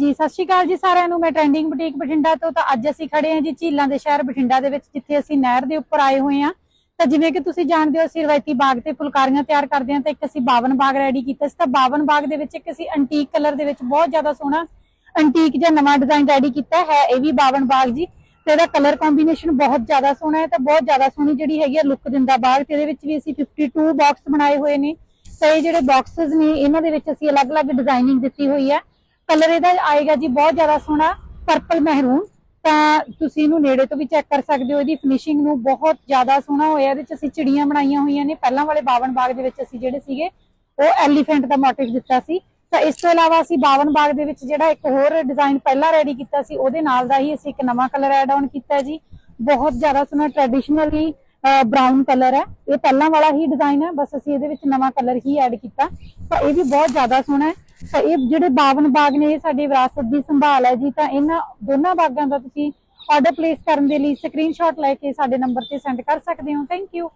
ਹਾਂਜੀ, ਸਤਿ ਸ਼੍ਰੀ ਅਕਾਲ ਜੀ ਸਾਰਿਆਂ ਨੂੰ। ਮੈਂ ਟ੍ਰੈਂਡਿੰਗ ਬੁਟੀਕ ਬਠਿੰਡਾ ਤੋਂ, ਤਾਂ ਅੱਜ ਅਸੀਂ ਖੜੇ ਹਾਂ ਜੀ ਝੀਲਾਂ ਦੇ ਸ਼ਹਿਰ ਬਠਿੰਡਾ ਦੇ ਵਿੱਚ, ਜਿੱਥੇ ਅਸੀਂ ਨਹਿਰ ਦੇ ਉੱਪਰ ਆਏ ਹੋਏ ਹਾਂ। ਤਾਂ ਜਿਵੇਂ ਕਿ ਤੁਸੀਂ ਜਾਣਦੇ ਹੋ, ਅਸੀਂ ਰਵਾਇਤੀ ਬਾਗ ਤੇ ਫੁਲਕਾਰੀਆਂ ਤਿਆਰ ਕਰਦੇ ਹਾਂ, ਤਾਂ ਇੱਕ ਅਸੀਂ 52 ਬਾਗ ਰੈਡੀ ਕੀਤਾ ਸੀ। ਤਾਂ 52 ਬਾਗ ਦੇ ਵਿੱਚ ਇੱਕ ਅਸੀਂ ਐਂਟੀਕ ਕਲਰ ਦੇ ਵਿੱਚ ਬਹੁਤ ਜ਼ਿਆਦਾ ਸੋਹਣਾ ਐਂਟੀਕ ਜਾਂ ਨਵਾਂ ਡਿਜ਼ਾਈਨ ਰੈਡੀ ਕੀਤਾ ਹੈ, ਇਹ ਵੀ 52 ਬਾਗ ਜੀ। ਤੇ ਇਹਦਾ ਕਲਰ ਕੰਬੀਨੇਸ਼ਨ ਬਹੁਤ ਜ਼ਿਆਦਾ ਸੋਹਣਾ ਹੈ, ਤਾਂ ਬਹੁਤ ਜ਼ਿਆਦਾ ਸੋਹਣੀ ਜਿਹੜੀ ਹੈਗੀ ਆ ਲੁੱਕ ਦਿੰਦਾ ਬਾਗ। ਤੇ ਇਹਦੇ ਵਿੱਚ ਵੀ ਅਸੀਂ 52 ਬਾਕਸ ਬਣਾਏ ਹੋਏ ਨੇ। ਤੇ ਇਹ ਜਿਹੜੇ ਬਾਕਸਸ ਨੇ, ਇਹਨਾਂ ਦੇ ਵਿੱਚ ਅਸੀਂ ਅਲੱਗ-ਅਲੱਗ ਡਿਜ਼ਾਈਨਿੰਗ ਦਿੱਤੀ ਹੋਈ ਹੈ। ਕਲਰ ਇਹਦਾ ਆਏਗਾ ਜੀ ਬਹੁਤ ਜ਼ਿਆਦਾ ਸੋਹਣਾ ਪਰਪਲ ਮਹਿਰੂਨ ਤਾਂ ਤੁਸੀਂ ਇਹਨੂੰ ਨੇੜੇ ਤੋਂ ਵੀ ਚੈੱਕ ਕਰ ਸਕਦੇ ਹੋ, ਇਹਦੀ ਫਿਨਿਸ਼ਿੰਗ ਨੂੰ ਬਹੁਤ ਜ਼ਿਆਦਾ ਸੋਹਣਾ ਹੋਇਆ, ਇਹਦੇ ਵਿੱਚ ਅਸੀਂ ਚਿੜੀਆਂ ਬਣਾਈਆਂ ਹੋਈਆਂ ਨੇ। ਪਹਿਲਾਂ ਵਾਲੇ 52 ਬਾਗ ਦੇ ਵਿੱਚ ਅਸੀਂ ਜਿਹੜੇ ਸੀਗੇ, ਉਹ ਐਲੀਫੈਂਟ ਦਾ ਮੋਟਿਵ ਦਿੱਤਾ ਸੀ। ਤਾਂ ਇਸ ਤੋਂ ਇਲਾਵਾ ਅਸੀਂ 52 ਬਾਗ ਦੇ ਵਿੱਚ ਜਿਹੜਾ ਇੱਕ ਹੋਰ ਡਿਜ਼ਾਈਨ ਪਹਿਲਾਂ ਰੈਡੀ ਕੀਤਾ ਸੀ, ਉਹਦੇ ਨਾਲ ਦਾ ਹੀ ਅਸੀਂ ਇੱਕ ਨਵਾਂ ਕਲਰ ਐਡ ਆਨ ਕੀਤਾ ਜੀ। ਬਹੁਤ ਜ਼ਿਆਦਾ ਸੋਹਣਾ ਟ੍ਰੈਡੀਸ਼ਨਲੀ ਬ੍ਰਾਊਨ ਕਲਰ ਹੈ। ਇਹ ਪਹਿਲਾਂ ਵਾਲਾ ਹੀ ਡਿਜ਼ਾਈਨ ਹੈ, ਬਸ ਅਸੀਂ ਇਹਦੇ ਵਿੱਚ ਨਵਾਂ ਕਲਰ ਹੀ ਐਡ ਕੀਤਾ। ਤਾਂ ਇਹ ਵੀ ਬਹੁਤ ਜ਼ਿਆਦਾ ਸੋਹਣਾ ਹੈ। ਤਾਂ ਇਹ ਜਿਹੜੇ 52 ਬਾਗ ਨੇ, ਇਹ ਸਾਡੀ ਵਿਰਾਸਤ ਦੀ ਸੰਭਾਲ ਹੈ ਜੀ, ਤਾਂ ਇਹਨਾਂ ਦੋਨਾਂ ਬਾਗਾਂ ਦਾ ਤੁਸੀਂ ਆਰਡਰ ਪਲੇਸ ਕਰਨ ਦੇ ਲਈ ਸਕਰੀਨਸ਼ਾਟ ਲੈ ਕੇ ਸਾਡੇ ਨੰਬਰ ਤੇ ਸੈਂਡ ਕਰ ਸਕਦੇ ਹੋ। Thank you